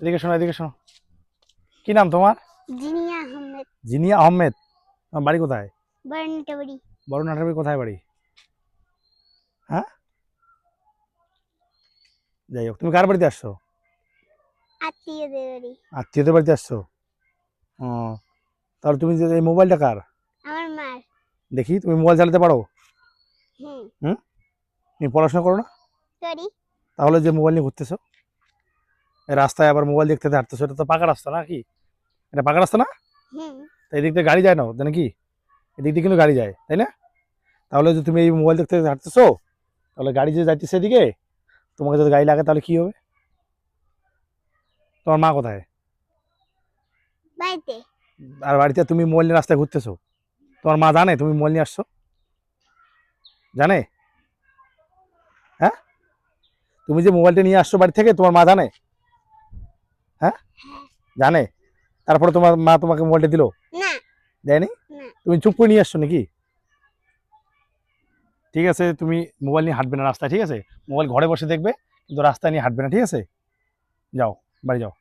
এদিকে শোনো এদিকে শোনো। কি নাম তোমার? জিনিয়া আহমেদ। জিনিয়া আহমেদ? তোমার বাড়ি কোথায়? বর্ণিটাবাড়ি। বড় নাটারি কোথায় বাড়ি? হ্যাঁ? যাই হোক তুমি কার বাড়িতে আসছো? আত্মীয়দের বাড়ি। আত্মীয়দের বাড়িতে আসছো? ও তাহলে তুমি যে এই মোবাইলটা কার? আমার মার। দেখি তুমি মোবাইল চালাতে পারো? হুম। হুম? তুমি পড়াশোনা করো না? করি। তাহলে যে মোবাইল নিয়ে ঘুরতেছো? রাস্তায় আবার মোবাইল দেখতে হাঁটতেছো এটা তো পাকা রাস্তা নাকি? এটা পাকা রাস্তা না? হুম। তো এদিক দিয়ে গাড়ি যায় না জানো কি এদিক দিয়ে কিন্তু গাড়ি যায় তাই না? তাহলে যদি তুমি এই মোবাইল দেখতে দেখতে হাঁটতেছো তাহলে গাড়ি যে যাইতেছে এদিকে তোমাকে যদি গাড়ি লাগে তাহলে কি হবে? তোমার মা কোথায়? বাড়িতে। আর বাড়িতে তুমি মোবাইল নিয়ে রাস্তায় ঘুরতেছো? তোমার মা জানে তুমি মোবাইল নিয়ে আসছো? জানে? হ্যাঁ? তুমি যে মোবাইলটা নিয়ে আসছো বাড়ি থেকে তোমার মা জানে? হ্যাঁ? জানে? তারপরে তোমার মা তোমাকে মোবাইলটা দিল? দেয়নি? তুমি চুপ করে নিয়ে আসছো নাকি? ঠিক আছে তুমি মোবাইল নিয়ে হাঁটবে না রাস্তায় ঠিক আছে? মোবাইল ঘরে বসে দেখবে কিন্তু রাস্তায় নিয়ে হাঁটবে না ঠিক আছে? যাও বাড়ি যাও।